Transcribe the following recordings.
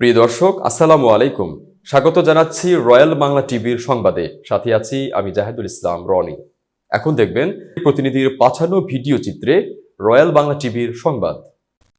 প্রিয় দর্শক, আসসালামু আলাইকুম। স্বাগত জানাচ্ছি রয়্যাল বাংলা টিভির সংবাদে। সাথে আছি আমি জাহেদুল ইসলাম রনি। এখন দেখবেন প্রতিনিধির পাঠানো ভিডিও চিত্রে রয়্যাল বাংলা টিভির সংবাদ।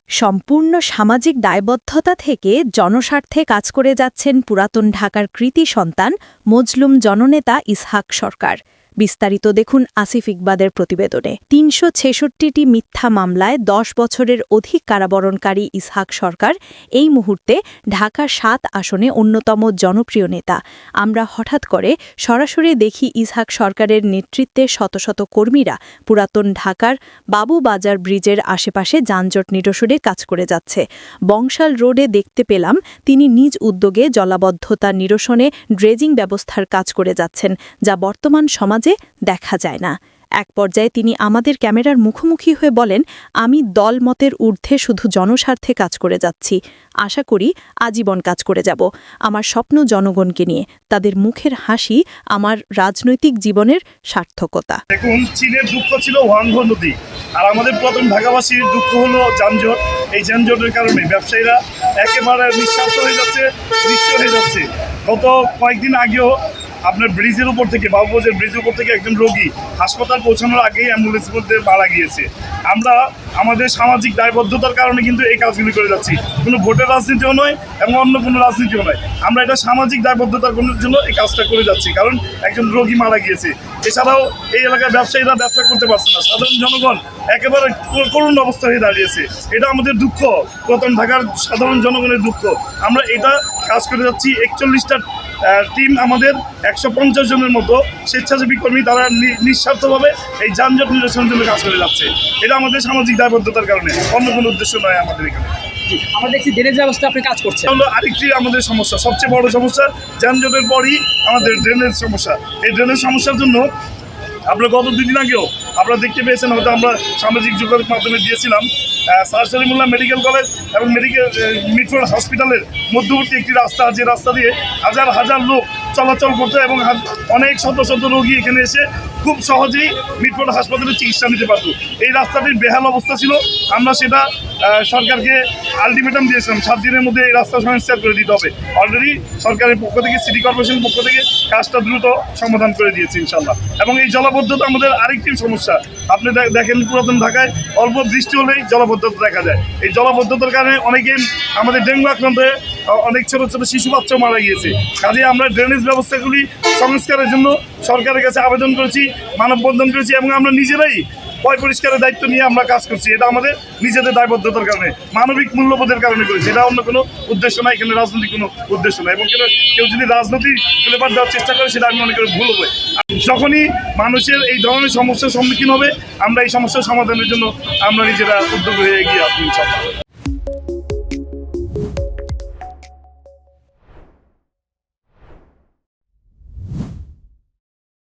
সম্পূর্ণ সামাজিক দায়বদ্ধতা থেকে জনস্বার্থে কাজ করে যাচ্ছেন পুরাতন ঢাকার কৃতি সন্তান মজলুম জননেতা ইসহাক সরকার। বিস্তারিত দেখুন আসিফ ইকবাদের প্রতিবেদনে। তিনশো ছেষট্টিটি মিথ্যা মামলায় দশ বছরের অধিক কারাবরণকারী ইসহাক সরকার এই মুহূর্তে ঢাকা সাত আসনে অন্যতম জনপ্রিয় নেতা। আমরা হঠাৎ করে সরাসরি দেখি ইসহাক সরকারের নেতৃত্বে শত শত কর্মীরা পুরাতন ঢাকার বাবু বাজার ব্রিজের আশেপাশে যানজট নিরসনে কাজ করে যাচ্ছে। বংশাল রোডে দেখতে পেলাম তিনি নিজ উদ্যোগে জলাবদ্ধতা নিরসনে ড্রেজিং ব্যবস্থার কাজ করে যাচ্ছেন, যা বর্তমান সমাজে দেখা যায় না। এক পর্যায়ে তিনি আমাদের ক্যামেরার মুখোমুখি হয়ে বলেন, আমি দলমতের ঊর্ধ্বে শুধু জনস্বার্থে কাজ করে যাচ্ছি। আশা করি আজীবন কাজ করে যাব। আমার স্বপ্ন জনগণকে নিয়ে। তাদের মুখের হাসি আমার রাজনৈতিক জীবনের সার্থকতা। দেখুন, চীনের দুঃখ ছিল ওয়াংহ নদী। আর আমাদের প্রথম ঢাকাবাসীর দুঃখ হলো যানজট। এই যানজটের কারণে ব্যবসায়ীরা একেবারে নিঃস্বার্থ হয়ে যাচ্ছে নিঃস্ব হয়ে যাচ্ছে। গত কয়েকদিন আগেও আপনার ব্রিজের উপর থেকে বাবুবাজার ব্রিজের উপর থেকে একজন রোগী হাসপাতাল পৌঁছানোর আগেই অ্যাম্বুলেন্স মধ্যে মারা গিয়েছে। আমরা আমাদের সামাজিক দায়বদ্ধতার কারণে কিন্তু এই কাজগুলি করে যাচ্ছি। কোনো ভোটের রাজনীতিও নয় এবং অন্য কোনো রাজনীতিও নয়। আমরা এটা সামাজিক দায়বদ্ধতার জন্য এই কাজটা করে যাচ্ছি, কারণ একজন রোগী মারা গিয়েছে। এছাড়াও এই এলাকার ব্যবসায়ীরা ব্যবসা করতে পারছে না। সাধারণ জনগণ একেবারে করুণ অবস্থা হয়ে দাঁড়িয়েছে। এটা আমাদের দুঃখ। প্রথম ঢাকার সাধারণ জনগণের দুঃখ। আমরা এটা কাজ করে যাচ্ছি। একচল্লিশটা টিম আমাদের একশো পঞ্চাশ জনের মতো স্বেচ্ছাসেবী কর্মী তারা নিঃস্বার্থভাবে এই যানজট নিরসনের জন্য কাজ করে যাচ্ছে। এটা আমাদের সামাজিক দায়বদ্ধতার কারণে অন্য কোনো উদ্দেশ্য নয় আমাদের এখানে। আমরা দেখছি ড্রেনেজ ব্যবস্থা আপনি কাজ করছেন। হলো আরেকটি আমাদের সমস্যা সবচেয়ে বড় সমস্যা যানজটের পরই আমাদের ড্রেনেজ সমস্যা। এই ড্রেনেজ সমস্যার জন্য আমরা গত দুদিন আগেও আপনারা দেখতে পেয়েছেন, হয়তো আমরা সামাজিক যোগাযোগ মাধ্যমে দিয়েছিলাম। স্যার সলিমুল্লাহ মেডিকেল কলেজ এবং মেডিকেল মিটফোর্ড হসপিটালের মধ্যবর্তী একটি রাস্তা, যে রাস্তা দিয়ে হাজার হাজার লোক চলাচল করতো এবং অনেক শত শত রোগী এখানে এসে খুব সহজেই মিটফোর্ড হাসপাতালে চিকিৎসা নিতে পারত। এই রাস্তাটির বেহাল অবস্থা ছিল। আমরা সেটা সরকারকে আলটিমেটাম দিয়েছিলাম। সাত দিনের মধ্যে এই রাস্তা সংস্কার করে দিতে হবে। অলরেডি সরকারের পক্ষ থেকে সিটি কর্পোরেশনের পক্ষ থেকে কাজটা দ্রুত সমাধান করে দিয়েছে ইনশাল্লাহ এবং এই জলাবদ্ধতা আমাদের আরেকটি সমস্যা। আপনি দে- দেখেন পুরাতন ঢাকায় অল্প বৃষ্টি হলেই জলাবদ্ধতা দেখা যায়। এই জলাবদ্ধতার কারণে অনেকে আমাদের ডেঙ্গু আক্রান্ত হয়ে অনেক ছোটো ছোটো শিশু বাচ্চা মারা গিয়েছে। কাজে আমরা ড্রেনেজ ব্যবস্থাগুলি সংস্কারের জন্য সরকারের কাছে আবেদন করেছি, মানববন্ধন করেছি এবং আমরা নিজেরাই পয় পরিষ্কারের দায়িত্ব নিয়ে আমরা কাজ করছি। এটা আমাদের নিজেদের দায়বদ্ধতার কারণে, মানবিক মূল্যবোধের কারণে করেছি। এটা অন্য কোনো উদ্দেশ্য নাই, এখানে রাজনৈতিক কোনো উদ্দেশ্য নাই। এবং কেউ যদি রাজনীতি ফ্লেভার দেওয়ার চেষ্টা করে, সেটা আমি মনে করি ভুল হবে। যখনই মানুষের এই ধরনের সমস্যার সম্মুখীন হবে, আমরা এই সমস্যার সমাধানের জন্য আমরা নিজেরা উদ্যোগ হয়ে এগিয়ে আসব